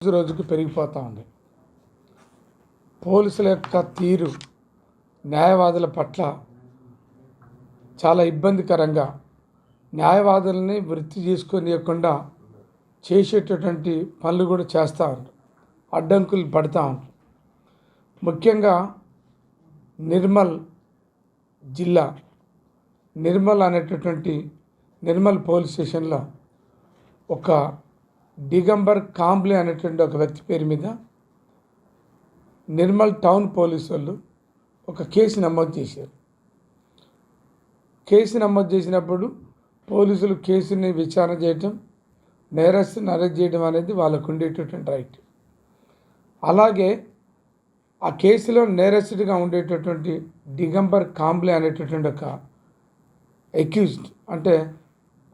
రోజు రోజుకు పెరిగిపోతూ ఉంది. పోలీసుల యొక్క తీరు న్యాయవాదుల పట్ల చాలా ఇబ్బందికరంగా న్యాయవాదులని వృత్తి చేసుకొనియకుండా చేసేటటువంటి పనులు కూడా చేస్తూ ఉంటారు అడ్డంకులు పడతా ఉంటారు ముఖ్యంగా నిర్మల్ జిల్లా నిర్మల్ అనేటటువంటి నిర్మల్ పోలీస్ స్టేషన్లో ఒక దిగంబర్ కాంబ్లే అనేటువంటి ఒక వ్యక్తి పేరు మీద నిర్మల్ టౌన్ పోలీసు వాళ్ళు ఒక కేసు నమోదు చేశారు. కేసు నమోదు చేసినప్పుడు పోలీసులు కేసుని విచారణ చేయటం నేరస్తుని అరెస్ట్ చేయడం అనేది వాళ్ళకు ఉండేటటువంటి రైట్ అలాగే ఆ కేసులో నేరస్తుడిగా ఉండేటటువంటి దిగంబర్ కాంబ్లే అనేటటువంటి ఒక అక్యూజ్డ్ అంటే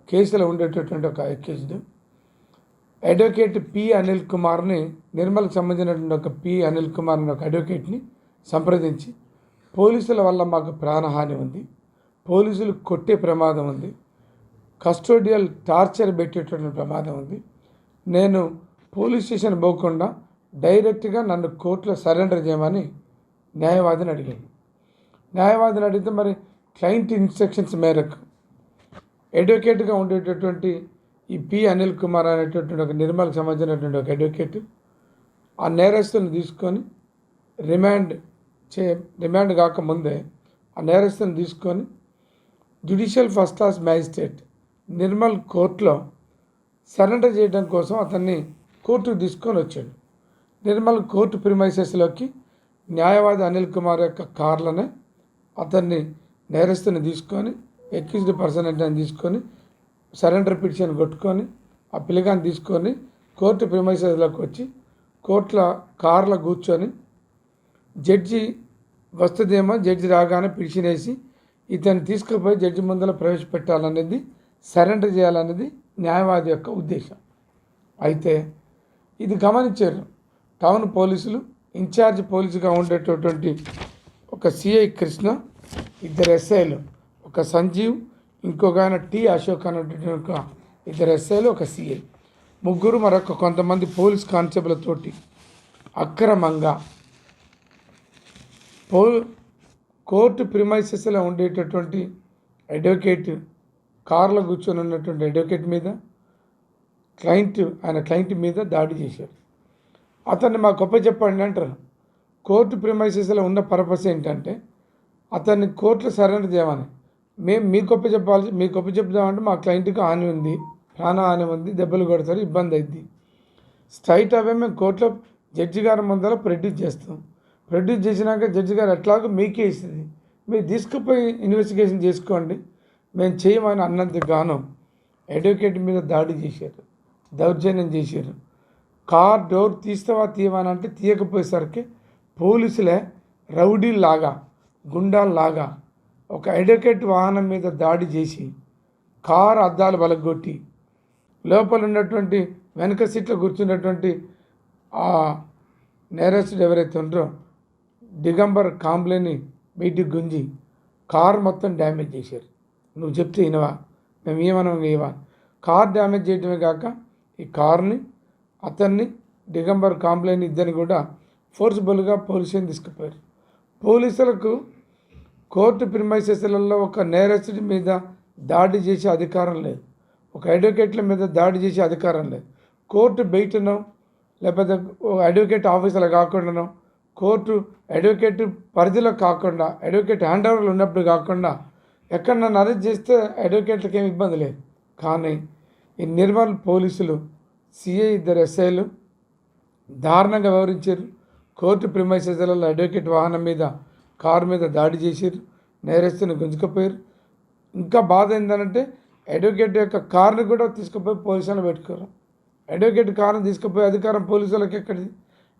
కేసులో ఉండేటటువంటి ఒక అక్యూజ్డ్ అడ్వకేట్ పి అనిల్ కుమార్ని నిర్మల్కి సంబంధించినటువంటి ఒక పి అనిల్ కుమార్ అనే ఒక అడ్వకేట్ని సంప్రదించి పోలీసుల వల్ల మాకు ప్రాణహాని ఉంది. పోలీసులు కొట్టే ప్రమాదం ఉంది. కస్టోడియల్ టార్చర్ పెట్టేటటువంటి ప్రమాదం ఉంది. నేను పోలీస్ స్టేషన్ పోకుండా డైరెక్ట్గా నన్ను కోర్టులో సరెండర్ చేయమని న్యాయవాదిని అడిగాను. న్యాయవాదిని అడిగితే మరి క్లయింట్ ఇన్స్ట్రక్షన్స్ మేరకు అడ్వకేట్గా ఉండేటటువంటి ఈ పి అనిల్ కుమార్ అనేటటువంటి ఒక నిర్మల్కి సంబంధించినటువంటి ఒక అడ్వకేట్ ఆ నేరస్తుని తీసుకొని రిమాండ్ చే రిమాండ్ కాకముందే ఆ నేరస్తుని తీసుకొని judicial first class magistrate Nirmal కోర్టులో సరెండర్ చేయడం కోసం అతన్ని కోర్టుకు తీసుకొని వచ్చాడు. నిర్మల్ కోర్టు ప్రిమైసెస్లోకి న్యాయవాది అనిల్ కుమార్ యొక్క కార్లనే అతన్ని నేరస్తుని తీసుకొని ఎక్యూజ్డ్ పర్సన్ అంటే తీసుకొని సరెండర్ పిటిషన్ కొట్టుకొని ఆ పిల్లగాని తీసుకొని కోర్టు ప్రిమైసెస్లోకి వచ్చి కోర్టుల కార్లో కూర్చొని జడ్జి వస్తుందేమో జడ్జి రాగానే పిటిషన్ వేసి ఇతన్ని తీసుకుపోయి జడ్జి ముందర ప్రవేశపెట్టాలనేది సరెండర్ చేయాలనేది న్యాయవాది యొక్క ఉద్దేశం. అయితే ఇది గమనించారు. టౌన్ పోలీసులు ఇన్ఛార్జ్ పోలీసుగా ఉండేటటువంటి ఒక సిఐ కృష్ణ ఇద్దరు ఎస్ఐలు ఒక సంజీవ్ ఇంకొక ఆయన టి అశోక్ అనేటువంటి ఒక ఇద్దరు ఎస్ఐలు ఒక సిఐ ముగ్గురు మరొక కొంతమంది పోలీస్ కానిస్టేబుల్తోటి అక్రమంగా పో కోర్టు ప్రిమైసెస్లో ఉండేటటువంటి అడ్వకేట్ కార్లో కూర్చొని ఉన్నటువంటి అడ్వకేట్ మీద క్లయింట్ ఆయన క్లయింట్ మీద దాడి చేశారు. అతన్ని మా గొప్ప చెప్పండి అంటారు. కోర్టు ప్రిమైసెస్లో ఉన్న పర్పస్ ఏంటంటే అతన్ని కోర్టులో సరెండర్ చేయమని. మేము మీ గొప్ప చెప్పాలి మీ గొప్ప చెప్దామంటే మా క్లయింట్కి హాని ఉంది. ప్రాణ హాని ఉంది దెబ్బలు కొడతారు ఇబ్బంది అయింది స్ట్రైట్ అవే మేము కోర్టులో జడ్జి గారి ముందర ప్రొడ్యూస్ చేస్తాం. ప్రొడ్యూస్ చేసినాక జడ్జి గారు ఎట్లాగో మీకే ఇస్తుంది. మీరు తీసుకుపోయి ఇన్వెస్టిగేషన్ చేసుకోండి. మేము చేయమని అన్నంత గాను అడ్వకేట్ మీద దాడి చేశారు. దౌర్జన్యం చేశారు. కార్ డోర్ తీస్తావా తీయమని అంటే తీయకపోయేసరికి పోలీసులే రౌడీలాగా గుండాల్లాగా ఒక అడ్వకేట్ వాహనం మీద దాడి చేసి కారు అద్దాలు బలగొట్టి లోపల ఉన్నటువంటి వెనక సీట్లో కూర్చున్నటువంటి ఆ నేరస్తుడు ఎవరైతే ఉంటారో దిగంబర్ కాంబ్లేని బయటికి గుంజి కార్ మొత్తం డ్యామేజ్ చేశారు. నువ్వు చెప్తే ఇనవా మేము ఏమనం ఇవా కార్ డ్యామేజ్ చేయడమే కాక ఈ కార్ని అతన్ని దిగంబర్ కాంప్లైన్ ఇద్దరిని కూడా ఫోర్సిబుల్గా పోలీసుని తీసుకుపోయారు. పోలీసులకు కోర్టు ప్రిమైసెస్లలో ఒక నేరస్తుడి మీద దాడి చేసే అధికారం లేదు. ఒక అడ్వకేట్ల మీద దాడి చేసే అధికారం లేదు. కోర్టు బయటనో లేకపోతే అడ్వకేట్ ఆఫీసులో కాకుండానో కోర్టు అడ్వకేట్ పరిధిలో కాకుండా అడ్వకేట్ హ్యాండ్ ఓవర్లు ఉన్నప్పుడు కాకుండా ఎక్కడ నన్ను అరెస్ట్ చేస్తే అడ్వకేట్లకు ఏమి ఇబ్బంది లేదు. కానీ ఈ నిర్మల్ పోలీసులు సిఐ ఇద్దరు ఎస్ఐలు దారుణంగా వివరించారు కోర్టు ప్రిమైసెస్లలో అడ్వకేట్ వాహనం మీద కారు మీద దాడి చేశారు నేరస్తుని గుంజుకపోయారు ఇంకా బాధ ఏంటంటే అడ్వకేట్ యొక్క కార్ని కూడా తీసుకుపోయి పోలీసులు పెట్టుకోరు అడ్వకేట్ కార్ని తీసుకుపోయి అధికారం పోలీసులకు ఎక్కడిది?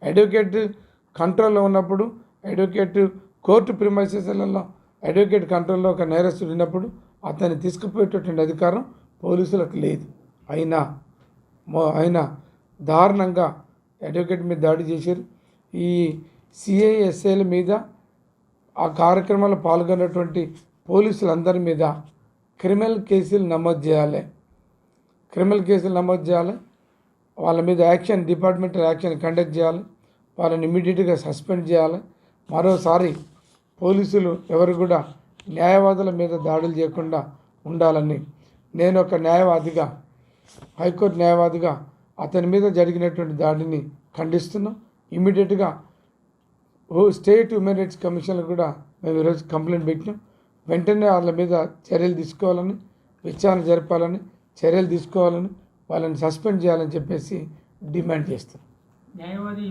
అడ్వకేట్ కంట్రోల్లో ఉన్నప్పుడు అడ్వకేట్ కోర్టు ప్రిమైసెస్లలో అడ్వకేట్ కంట్రోల్లో ఒక నేరస్తుడు ఉన్నప్పుడు అతన్ని తీసుకుపోయేటటువంటి అధికారం పోలీసులకు లేదు. అయినా మో అయినా దారుణంగా అడ్వకేట్ మీద దాడి చేశారు ఈ సిఐఎస్ఏల మీద ఆ కార్యక్రమంలో పాల్గొన్నటువంటి పోలీసులందరి మీద క్రిమినల్ కేసులు నమోదు చేయాలి. క్రిమినల్ కేసులు నమోదు చేయాలి. వాళ్ళ మీద యాక్షన్ డిపార్ట్మెంటల్ యాక్షన్ కండక్ట్ చేయాలి. వాళ్ళని ఇమీడియట్గా సస్పెండ్ చేయాలి. మరోసారి పోలీసులు ఎవరు కూడా న్యాయవాదుల మీద దాడులు చేయకుండా ఉండాలని నేను ఒక న్యాయవాదిగా హైకోర్టు న్యాయవాదిగా అతని మీద జరిగినటువంటి దాడిని ఖండిస్తున్నాం ఇమీడియట్గా ఓ స్టేట్ హ్యూమన్ రైట్స్ కమిషన్లో కూడా మేము ఈరోజు కంప్లైంట్ పెట్టినాం. వెంటనే వాళ్ళ మీద చర్యలు తీసుకోవాలని విచారణ జరపాలని చర్యలు తీసుకోవాలని వాళ్ళని సస్పెండ్ చేయాలని చెప్పేసి డిమాండ్ చేస్తాం న్యాయవాది